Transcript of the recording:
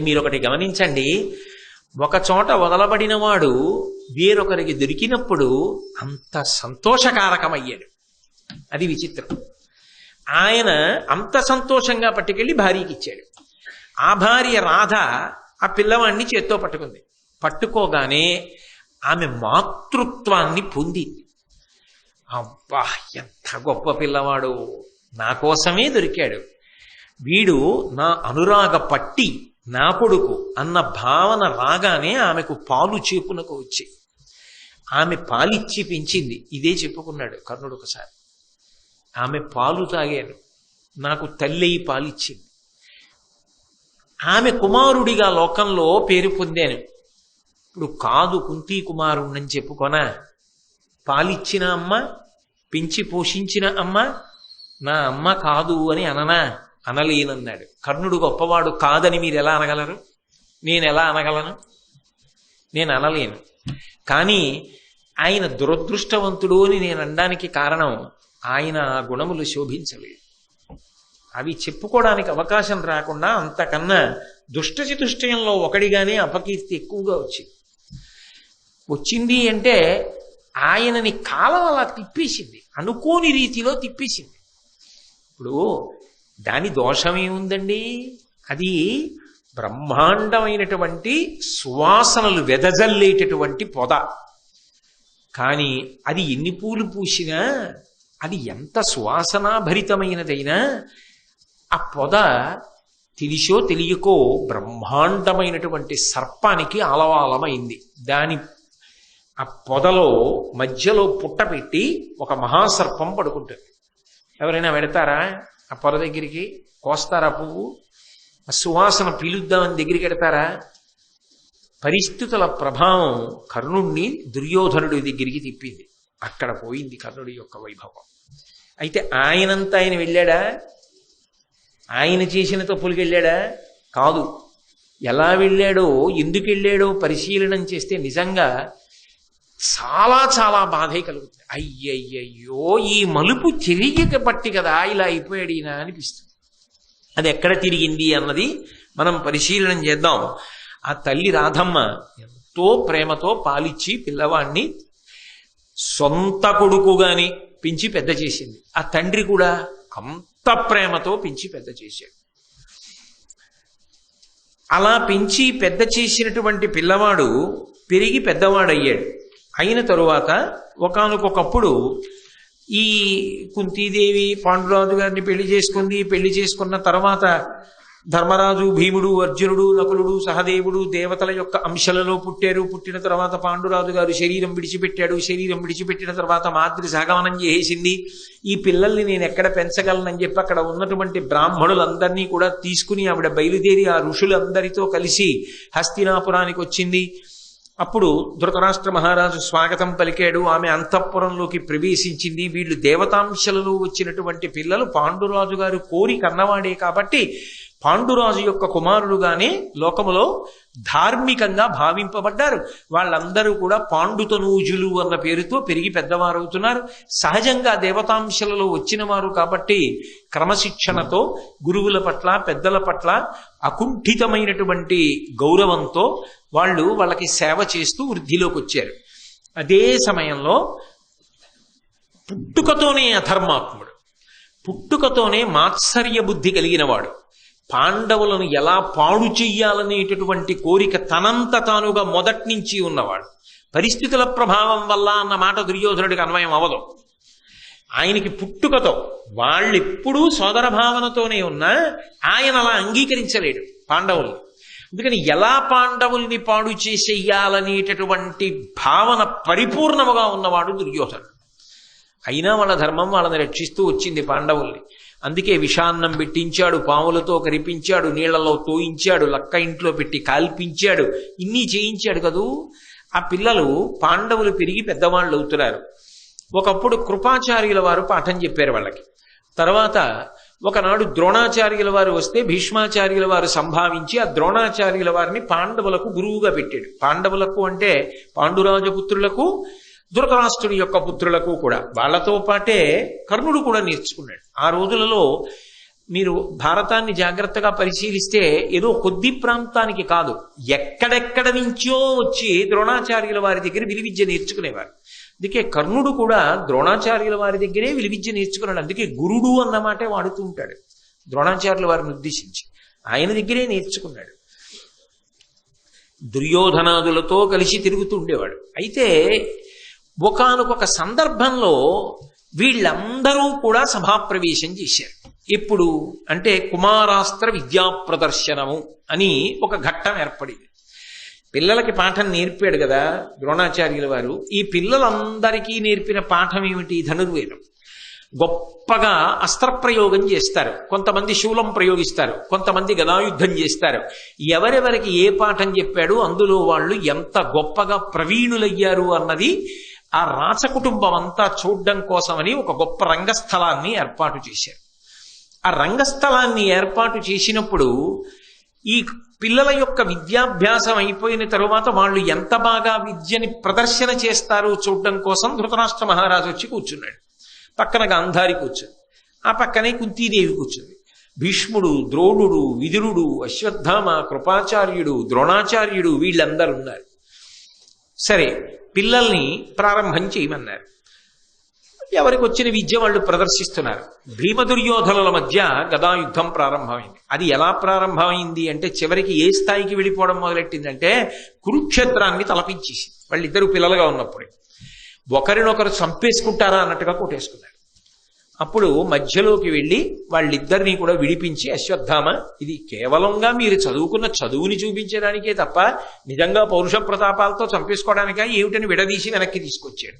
మీరు ఒకటి గమనించండి ఒక చోట వదలబడినవాడు వేరొకరికి దొరికినప్పుడు అంత సంతోషకారకమయ్యాడు. అది విచిత్రం. ఆయన అంత సంతోషంగా పట్టుకెళ్ళి భార్యకి ఇచ్చాడు ఆ భార్య రాధ ఆ పిల్లవాడిని చేత్తో పట్టుకుంది. పట్టుకోగానే ఆమె మాతృత్వాన్ని పొందింది అబ్బా ఎంత గొప్ప పిల్లవాడు. నా కోసమే దొరికాడు. వీడు నా అనురాగ పట్టి. నా కొడుకు అన్న భావన రాగానే ఆమెకు పాలు చేపునకు వచ్చి ఆమె పాలిచ్చి పెంచింది. ఇదే చెప్పుకున్నాడు కర్ణుడు ఒకసారి. ఆమె పాలు తాగాను. నాకు తల్లి పాలిచ్చింది ఆమె కుమారుడిగా లోకంలో పేరు పొందాను. ఇప్పుడు కాదు కుంతీ కుమారుణ్ణని చెప్పుకొనా. పాలిచ్చిన అమ్మ పెంచి పోషించిన అమ్మ నా అమ్మ కాదు అని అననా? అనలేనన్నాడు. కర్ణుడు గొప్పవాడు కాదని మీరు ఎలా అనగలరు? నేను ఎలా అనగలను? నేను అనలేను. కానీ ఆయన దురదృష్టవంతుడు అని నేను అనడానికి కారణం ఆయన ఆ గుణములు శోభించలేదు. అవి చెప్పుకోవడానికి అవకాశం రాకుండా అంతకన్నా దుష్టచితుష్టయంలో ఒకడిగానే అపకీర్తి ఎక్కువగా వచ్చింది. వచ్చింది అంటే ఆయనని కాలం అలా తిప్పేసింది. అనుకోని రీతిలో తిప్పేసింది. ఇప్పుడు దాని దోషమేముందండి అది బ్రహ్మాండమైనటువంటి సువాసనలు వెదజల్లేటటువంటి పొద. కానీ అది ఎన్ని పూలు పూసినా అది ఎంత సువాసనాభరితమైనదైనా ఆ పొద తెలిసో తెలియకో బ్రహ్మాండమైనటువంటి సర్పానికి ఆలవాలమైంది. దాని ఆ పొదలో మధ్యలో పుట్ట పెట్టి ఒక మహాసర్పం పడుకుంటుంది. ఎవరైనా పెడతారా? ఆ పొద దగ్గరికి కోస్తారా పువ్వు? ఆ సువాసన పీలుద్దామని దగ్గరికి వెడతారా? పరిస్థితుల ప్రభావం కర్ణుణ్ణి దుర్యోధనుడి దగ్గరికి తిప్పింది. అక్కడ పోయింది కర్ణుడి యొక్క వైభవం. అయితే ఆయనంతా ఆయన వెళ్ళాడా? ఆయన చేసిన తప్పులకి వెళ్ళాడా కాదు. ఎలా వెళ్ళాడో ఎందుకు వెళ్ళాడో పరిశీలనం చేస్తే నిజంగా చాలా చాలా బాధే కలుగుతుంది. అయ్యయ్యయ్యో ఈ మలుపు తిరిగి పట్టి కదా ఇలా అయిపోయాడు ఈయన అనిపిస్తుంది. అది ఎక్కడ తిరిగింది అన్నది మనం పరిశీలనం చేద్దాం. ఆ తల్లి రాధమ్మ ఎంతో ప్రేమతో పాలిచ్చి పిల్లవాణ్ణి సొంత కొడుకుగాని పెంచి పెద్ద చేసింది. ఆ తండ్రి కూడా అంత ప్రేమతో పెంచి పెద్ద చేశాడు. అలా పెంచి పెద్ద చేసినటువంటి పిల్లవాడు పెరిగి పెద్దవాడయ్యాడు. అయిన తరువాత ఒకనకొకప్పుడు ఈ కుంతీదేవి పాండురాజు గారిని పెళ్ళి చేసుకుంది. పెళ్ళి చేసుకున్న తర్వాత ధర్మరాజు భీముడు అర్జునుడు నకులుడు సహదేవుడు దేవతల యొక్క అంశలలో పుట్టారు. పుట్టిన తర్వాత పాండురాజు గారు శరీరం విడిచిపెట్టాడు. శరీరం విడిచిపెట్టిన తర్వాత మాతృ సహగమనం చేసింది ఈ పిల్లల్ని నేను ఎక్కడ పెంచగలనని చెప్పి అక్కడ ఉన్నటువంటి బ్రాహ్మణులందరినీ కూడా తీసుకుని ఆవిడ బయలుదేరి ఆ ఋషులందరితో కలిసి హస్తినాపురానికి వచ్చింది. అప్పుడు ధృతరాష్ట్ర మహారాజు స్వాగతం పలికాడు. ఆమె అంతఃపురంలోకి ప్రవేశించింది. వీళ్ళు దేవతాంశలలో వచ్చినటువంటి పిల్లలు పాండురాజు గారు కోరి కన్నవాడే కాబట్టి పాండురాజు యొక్క కుమారులుగానే లోకములో ధార్మికంగా భావింపబడ్డారు. వాళ్ళందరూ కూడా పాండుతనూజులు అన్న పేరుతో పెరిగి పెద్దవారవుతున్నారు. సహజంగా దేవతాంశలలో వచ్చిన వారు కాబట్టి క్రమశిక్షణతో గురువుల పట్ల పెద్దల పట్ల అకుంఠితమైనటువంటి గౌరవంతో వాళ్ళు వాళ్ళకి సేవ చేస్తూ వృద్ధిలోకి వచ్చారు అదే సమయంలో పుట్టుకతోనే అధర్మాత్ముడు. పుట్టుకతోనే మాత్సర్య బుద్ధి కలిగినవాడు. పాండవులను ఎలా పాడు చెయ్యాలనేటటువంటి కోరిక తనంత తానుగా మొదటి నుంచి ఉన్నవాడు. పరిస్థితుల ప్రభావం వల్ల అన్న మాట దుర్యోధనుడికి అన్వయం అవ్వదు. ఆయనకి పుట్టుకతో వాళ్ళెప్పుడూ సోదర భావనతోనే ఉన్నా ఆయన అలా అంగీకరించలేడు పాండవుల్ని. అందుకని ఎలా పాండవుల్ని పాడు చేసేయాలనేటటువంటి భావన పరిపూర్ణముగా ఉన్నవాడు దుర్యోధనుడు. అయినా వాళ్ళ ధర్మం వాళ్ళని రక్షిస్తూ వచ్చింది పాండవుల్ని. అందుకే విషాన్నం పెట్టించాడు పాములతో కరిపించాడు నీళ్ళలో తోయించాడు లక్క ఇంట్లో పెట్టి కాల్పించాడు. ఇన్ని చేయించాడు కదూ? ఆ పిల్లలు పాండవులు పెరిగి పెద్దవాళ్ళు అవుతున్నారు. ఒకప్పుడు కృపాచార్యుల వారు పాఠం చెప్పారు వాళ్ళకి. తర్వాత ఒకనాడు ద్రోణాచార్యుల వారు వస్తే భీష్మాచార్యుల వారు సంభావించి ఆ ద్రోణాచార్యుల వారిని పాండవులకు గురువుగా పెట్టాడు. పాండవులకు అంటే పాండురాజపుత్రులకు ధృతరాష్ట్రుడి యొక్క పుత్రులకు కూడా. వాళ్ళతో పాటే కర్ణుడు కూడా నేర్చుకున్నాడు. ఆ రోజులలో మీరు భారతాన్ని జాగ్రత్తగా పరిశీలిస్తే ఏదో కొద్ది ప్రాంతానికి కాదు ఎక్కడెక్కడ నుంచో వచ్చి ద్రోణాచార్యుల వారి దగ్గర విలువిద్య నేర్చుకునేవారు. అందుకే కర్ణుడు కూడా ద్రోణాచార్యుల వారి దగ్గరే విలువిద్య నేర్చుకున్నాడు. అందుకే గురుడు అన్నమాటే వాడుతూ ఉంటాడు. ద్రోణాచార్యుల వారిని ఉద్దేశించి ఆయన దగ్గరే నేర్చుకున్నాడు. దుర్యోధనాదులతో కలిసి తిరుగుతూ ఉండేవాడు. అయితే ఒకనకొక సందర్భంలో వీళ్ళందరూ కూడా సభాప్రవేశం చేశారు. ఎప్పుడు అంటే కుమారాస్త్ర విద్యా ప్రదర్శనము అని ఒక ఘట్టం ఏర్పడింది. పిల్లలకి పాఠం నేర్పాడు కదా ద్రోణాచార్యుల వారు. ఈ పిల్లలందరికీ నేర్పిన పాఠం ఏమిటి? ధనుర్వేదం. గొప్పగా అస్త్రప్రయోగం చేస్తారు. కొంతమంది శూలం ప్రయోగిస్తారు. కొంతమంది గదాయుద్ధం చేస్తారు. ఎవరెవరికి ఏ పాఠం చెప్పాడు అందులో వాళ్ళు ఎంత గొప్పగా ప్రవీణులయ్యారు అన్నది ఆ రాచకుటుంబం అంతా చూడడం కోసమని ఒక గొప్ప రంగస్థలాన్ని ఏర్పాటు చేశారు. ఆ రంగస్థలాన్ని ఏర్పాటు చేసినప్పుడు ఈ పిల్లల యొక్క విద్యాభ్యాసం అయిపోయిన తరువాత వాళ్ళు ఎంత బాగా విద్యని ప్రదర్శన చేస్తారో చూడడం కోసం ధృతరాష్ట్ర మహారాజు వచ్చి కూర్చున్నాడు. పక్కన గాంధారి కూర్చుంది. ఆ పక్కనే కుంతీదేవి కూర్చుంది. భీష్ముడు ద్రోణుడు విదురుడు అశ్వత్థామ కృపాచార్యుడు ద్రోణాచార్యుడు వీళ్ళందరూ ఉన్నారు. సరే పిల్లల్ని ప్రారంభం చేయమన్నారు. ఎవరికి వచ్చిన విద్య వాళ్ళు ప్రదర్శిస్తున్నారు. భీమ దుర్యోధనుల మధ్య గదాయుద్ధం ప్రారంభమైంది. అది ఎలా ప్రారంభమైంది అంటే చివరికి ఏ స్థాయికి వెళ్ళిపోవడం మొదలెట్టిందంటే కురుక్షేత్రాన్ని తలపించేసి వాళ్ళిద్దరూ పిల్లలుగా ఉన్నప్పుడే. ఒకరినొకరు చంపేసుకుంటారా అన్నట్టుగా కొట్టేసుకున్నారు. అప్పుడు మధ్యలోకి వెళ్ళి వాళ్ళిద్దరినీ కూడా విడిపించి అశ్వత్థామ ఇది కేవలంగా మీరు చదువుకున్న చదువుని చూపించడానికే తప్ప నిజంగా పౌరుష ప్రతాపాలతో చంపేసుకోవడానిక? ఏమిటని విడదీసి వెనక్కి తీసుకొచ్చాడు.